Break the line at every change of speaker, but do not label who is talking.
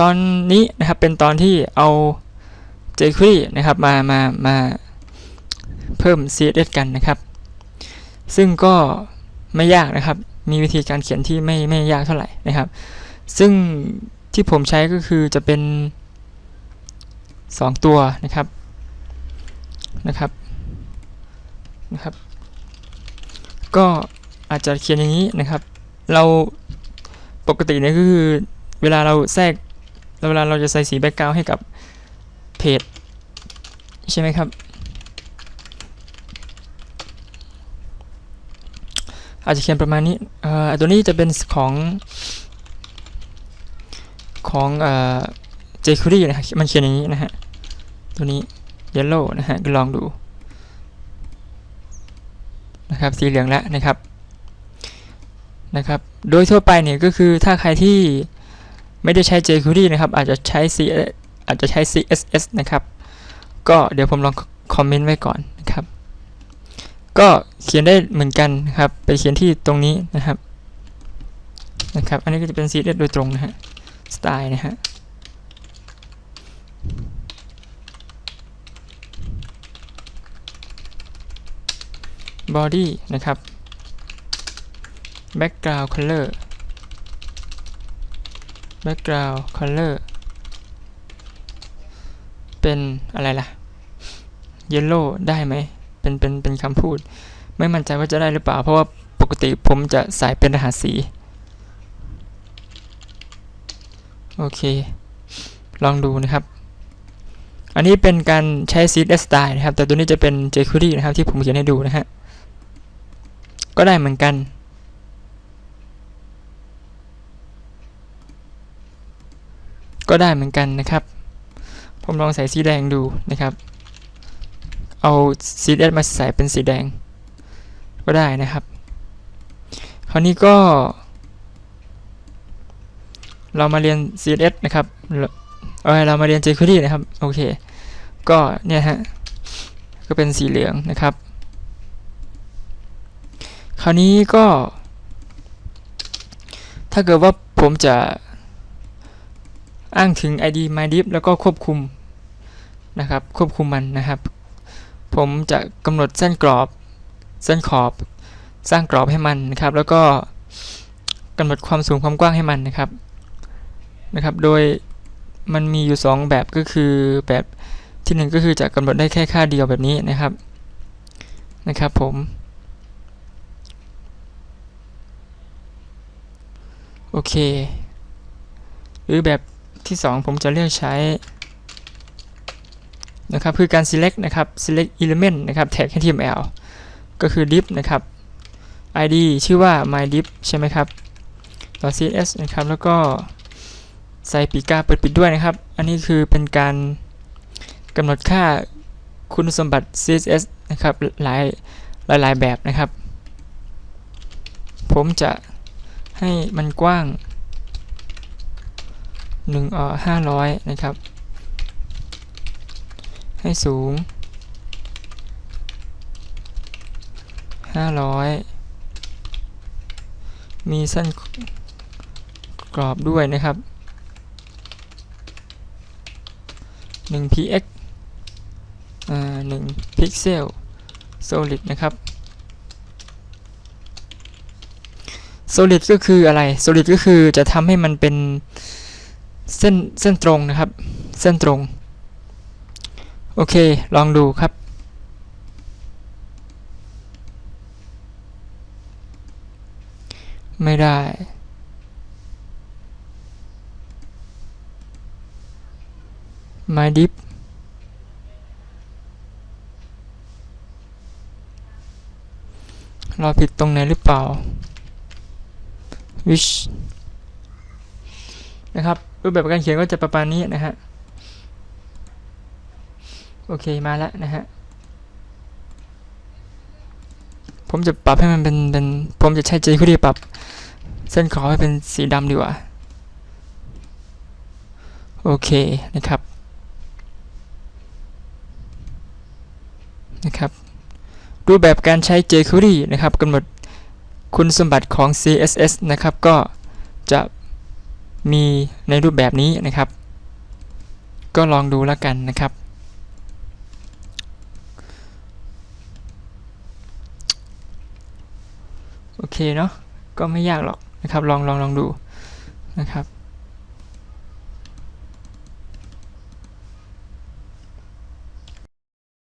ตอนนี้นะครับเป็นตอนที่เอา jQuery นะครับมามามาเพิ่ม CSS กันนะครับ ซึ่งก็ไม่ยากนะครับ มีวิธีการเขียนที่ไม่ไม่ยากเท่าไหร่นะครับ ซึ่งที่ผมใช้ก็คือจะเป็น 2 ตัวนะครับนะครับนะครับ ก็อาจจะเขียนอย่างนี้นะครับ เราปกติเนี่ยก็คือเวลาเราแทรก เวลาเราจะใส่สีแบ็กกราวให้กับเพจใช่ไหมครับ อาจจะเขียนประมาณนี้เอ่อตัวนี้จะเป็นของของเอ่อ jQuery นะครับมันเขียนอย่างนี้นะฮะ ตัวนี้ yellow นะฮะก็ลองดูนะครับ สีเหลืองแล้วนะครับนะครับ โดยทั่วไปเนี่ยก็คือถ้าใครที่ ไม่ได้ใช้ jQuery นะครับ อาจจะใช้ C อาจจะใช้ CSS นะครับ ก็เดี๋ยวผมลองคอมเมนต์ไว้ก่อนนะครับ ก็เขียนได้เหมือนกันนะครับ ไปเขียนที่ตรงนี้นะครับ นะครับ อันนี้ก็จะเป็น CSS โดยตรงนะฮะสไตล์นะฮะ body นะครับ background color background color เป็นอะไรล่ะ yellow ได้ไหม เป็นเป็นเป็นคำพูด ไม่มั่นใจว่าจะได้หรือเปล่า เพราะว่าปกติผมจะใส่เป็นรหัสสี โอเค ลองดูนะครับ อันนี้เป็นการใช้ CSS style นะครับ แต่ตัวนี้จะเป็น jQuery นะครับ ที่ผมเขียนให้ดูนะฮะ ก็ได้เหมือนกัน ก็ได้เหมือนกันนะครับ ผมลองใส่สีแดงดูนะครับ เอา CSS มาใส่เป็นสีแดง ก็ได้นะครับ คราวนี้ก็ เรามาเรียน CSS นะครับเออเรามาเรียน jQuery นะครับ โอเค ก็เนี่ยฮะ ก็เป็นสีเหลืองนะครับ คราวนี้ก็ ถ้าเกิดว่าผมจะ อ้างถึง ID mydiv แล้วก็ควบคุมนะครับ ควบคุมมันนะครับ ผมจะกำหนดเส้นกรอบ เส้นขอบ สร้างกรอบให้มันนะครับ แล้วก็กำหนดความสูงความกว้างให้มันนะครับนะครับ โดยมันมีอยู่ 2 แบบก็คือแบบที่ 1 ก็คือจะกำหนดได้แค่ค่าเดียวแบบนี้นะครับนะครับผมโอเค หรือแบบ ที่ 2 ผมจะเลือกใช้นะครับคือการ select นะครับ select element นะครับ tag html ก็คือ div นะครับ id ชื่อว่า my div ใช่ไหมครับ .cs นะครับ แล้วก็ใส่ปีกาเปิดปิดด้วยนะครับ อันนี้คือเป็นการกำหนดค่าคุณสมบัติ css นะครับหลายหลายหลายแบบนะครับ ผมจะให้มันกว้าง 1เอ่อ500นะครับ ให้สูง500มีเส้นกรอบด้วยนะครับ1 px อ่า1 pixel solid นะครับ solid ก็คืออะไร solid ก็คือจะทำให้มันเป็น เส้นเส้นตรงนะครับ เส้นตรง โอเค ลองดูครับ ไม่ได้ my dip เราผิดตรงไหนหรือเปล่า which นะครับ รูปแบบการเขียนก็จะประมาณนี้นะฮะ โอเคมาแล้วนะฮะ ผมจะปรับให้มันเป็นเป็น ผมจะใช้ jQuery ปรับเส้นขอบให้เป็นสีดำดีกว่า โอเคนะครับ นะครับ รูปแบบการใช้ jQuery นะครับกำหนดคุณสมบัติของ CSS นะครับ ก็จะ มีในรูปแบบนี้นะครับ ก็ลองดูแล้วกันนะครับ โอเคเนาะก็ไม่ยากหรอกนะครับ ลองลองลองดูนะครับ